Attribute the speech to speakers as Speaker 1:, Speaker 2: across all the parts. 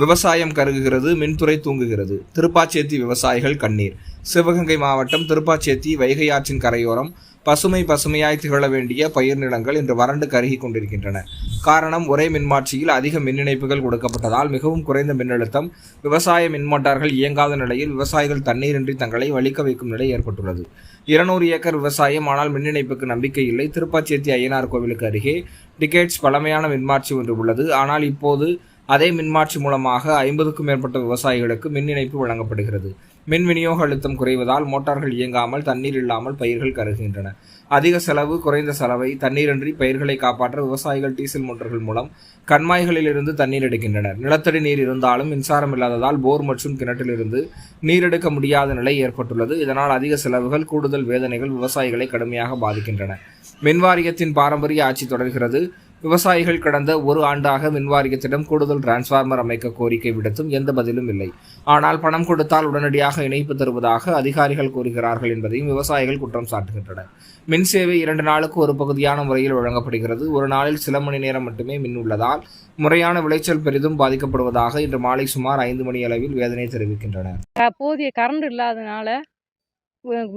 Speaker 1: விவசாயம் கருகுகிறது மின்துறை தூங்குகிறது. திருப்பாச்சேத்தி விவசாயிகள் கண்ணீர். சிவகங்கை மாவட்டம் திருப்பாச்சேத்தி வைகை ஆற்றின் கரையோரம். பசுமை பசுமையாய் திகழ வேண்டிய பயிர் நிலங்கள் இன்று வறண்டு கருகி கொண்டிருக்கின்றன. காரணம் ஒரே மின்மாற்றியில் அதிக மின் இணைப்புகள் கொடுக்கப்பட்டதால் மிகவும் குறைந்த மின்னழுத்தம். விவசாய மின்மோட்டார்கள் இயங்காத நிலையில் விவசாயிகள் தண்ணீரின்றி தங்களை வலிக்க வைக்கும் நிலை ஏற்பட்டுள்ளது. இருநூறு ஏக்கர் விவசாயம் ஆனால் மின் இணைப்புக்கு நம்பிக்கை இல்லை. திருப்பாச்சேத்தி ஐயனார் கோவிலுக்கு அருகே டிகேட்ஸ் பழமையான மின்மாற்றி ஒன்று உள்ளது. ஆனால் இப்போது அதே மின்மாற்றி மூலமாக ஐம்பதுக்கும் மேற்பட்ட விவசாயிகளுக்கு மின் இணைப்பு வழங்கப்படுகிறது. மின் விநியோக அழுத்தம் குறைவதால் மோட்டார்கள் இயங்காமல் தண்ணீர் இல்லாமல் பயிர்கள் கருகின்றன. அதிக செலவு குறைந்த செலவை தண்ணீரின்றி பயிர்களை காப்பாற்ற விவசாயிகள் டீசல் மோட்டார்கள் மூலம் கண்மாய்களிலிருந்து தண்ணீர் எடுக்கின்றனர். நிலத்தடி நீர் இருந்தாலும் மின்சாரம் இல்லாததால் போர் மற்றும் கிணற்றிலிருந்து நீர் எடுக்க முடியாத நிலை ஏற்பட்டுள்ளது. இதனால் அதிக செலவுகள் கூடுதல் வேதனைகள் விவசாயிகளை கடுமையாக பாதிக்கின்றன. மின்வாரியத்தின் பாரம்பரிய ஆட்சி தொடர்கிறது. விவசாயிகள் கடந்த ஒரு ஆண்டாக மின்வாரியத்திடம் கூடுதல் டிரான்ஸ்ஃபார்மர் அமைக்க கோரிக்கை விடுத்தும் எந்த பதிலும் இல்லை. ஆனால் பணம் கொடுத்தால் உடனடியாக இணைப்பு தருவதாக அதிகாரிகள் கூறுகிறார்கள் என்பதையும் விவசாயிகள் குற்றம் சாட்டுகின்றனர். மின் சேவை இரண்டு நாளுக்கு ஒரு பகுதியான முறையில் வழங்கப்படுகிறது. ஒரு நாளில் சில மணி நேரம் மட்டுமே மின் உள்ளதால் முறையான விளைச்சல் பெரிதும் பாதிக்கப்படுவதாக இன்று மாலை சுமார் ஐந்து மணி அளவில் வேதனை தெரிவிக்கின்றனர்.
Speaker 2: போதிய கரண்ட் இல்லாதனால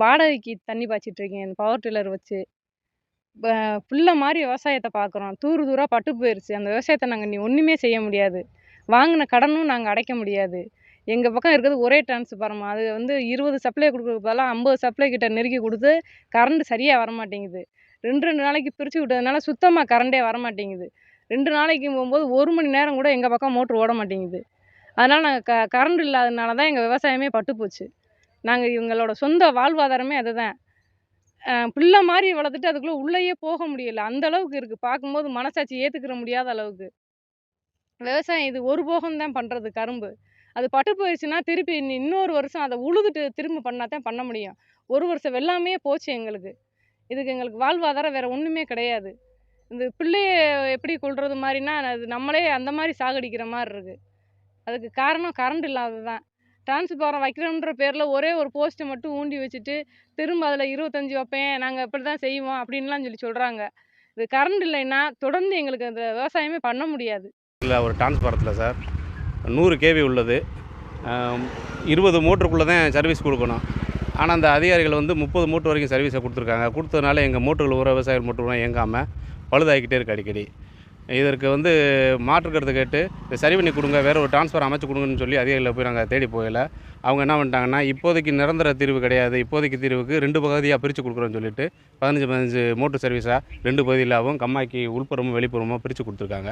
Speaker 2: வாடகைக்கு தண்ணி பாய்ச்சிட்டு இருக்கேன். பவர் டில்லர் வச்சு ப- புல்ல மாதிரி விவசாயத்தை பார்க்குறோம் தூர் தூராக பட்டு போயிருச்சு. அந்த விவசாயத்தை நாங்கள் நீ ஒன்றுமே செய்ய முடியாது. வாங்கின கடனும் நாங்கள் அடைக்க முடியாது. எங்கள் பக்கம் இருக்கிறது ஒரே டிரான்ஸ்ஃபார்ம் அது வந்து இருபது சப்ளை கொடுக்குறதுக்கு பதிலாக ஐம்பது சப்ளை கிட்ட நெருக்கி கொடுத்து கரண்ட் சரியாக வர மாட்டேங்குது ரெண்டு ரெண்டு நாளைக்கு பிரித்து விட்டதுனால சுத்தமாக கரண்டே வர மாட்டேங்குது ரெண்டு நாளைக்கு போகும்போது ஒரு மணி நேரம் கூட எங்கள் பக்கம் மோட்ரு ஓட மாட்டேங்குது. அதனால் நாங்கள் க கரண்ட் இல்லாதனால தான் எங்கள் விவசாயமே பட்டு போச்சு நாங்கள் இவங்களோட சொந்த வாழ்வாதாரமே அதுதான். பிள்ளை மாதிரி வளர்த்துட்டு அதுக்குள்ளே உள்ளேயே போக முடியல. அந்த அளவுக்கு இருக்குது பார்க்கும்போது மனசாட்சி ஏற்றுக்கிற முடியாத அளவுக்கு. விவசாயம் இது ஒரு போகம் தான் பண்ணுறது கரும்பு. அது பட்டு போயிடுச்சுன்னா திருப்பி இன்னொரு வருஷம் அதை உழுதுட்டு திரும்ப பண்ணால் தான் பண்ண முடியும். ஒரு வருஷம் வெள்ளாமையே போச்சு எங்களுக்கு. இதுக்கு எங்களுக்கு வாழ்வாதாரம் வேறு ஒன்றுமே கிடையாது. இந்த பிள்ளைய எப்படி கொள்வது மாதிரினா அது நம்மளே அந்த மாதிரி சாகடிக்கிற மாதிரி இருக்குது அதுக்கு காரணம் கரண்ட் இல்லாதது தான். டிரான்ஸ்பாரம் வைக்கிறோன்ற பேரில் ஒரே ஒரு போஸ்ட்டை மட்டும் ஊண்டி வச்சுட்டு திரும்ப அதில் இருபத்தஞ்சி வைப்பேன் நாங்கள் இப்படி தான் செய்வோம் அப்படின்லாம் சொல்லி சொல்கிறாங்க இது கரண்ட் இல்லைன்னா தொடர்ந்து எங்களுக்கு அந்த விவசாயமே பண்ண முடியாது.
Speaker 3: இல்லை ஒரு டிரான்ஸ்பாரத்தில் சார். நூறு கேவி உள்ளது. இருபது மோட்டருக்குள்ளே தான் சர்வீஸ் கொடுக்கணும். ஆனால் அந்த அதிகாரிகள் வந்து முப்பது மோட்டர் வரைக்கும் சர்வீஸை கொடுத்துருக்காங்க. கொடுத்ததுனால எங்கள் மோட்டர்கள் உர விவசாயிகள் மோட்டர்லாம் இயங்காமல் பழுதாகிக்கிட்டே இருக்கு அடிக்கடி. இதற்கு வந்து மாற்று கருத்து கேட்டு இதை சரி பண்ணி கொடுங்க வேறு ஒரு டிரான்ஸ்ஃபர் அமைச்சு கொடுங்கன்னு சொல்லி அதிகாரியில் போய் நாங்கள் தேடி போகல. அவங்க என்ன பண்ணிட்டாங்கன்னா இப்போதைக்கு நிரந்தர தீர்வு கிடையாது இப்போதைக்கு தீர்வுக்கு ரெண்டு பகுதியாக பிரித்து கொடுக்குறோன்னு சொல்லிட்டு பதினஞ்சு பதினஞ்சு மோட்டர் சர்வீஸாக ரெண்டு பகுதியிலாகவும் கம்மாய்க்கு உள்புறமும் வெளிப்புறமும் பிரித்து கொடுத்துருக்காங்க.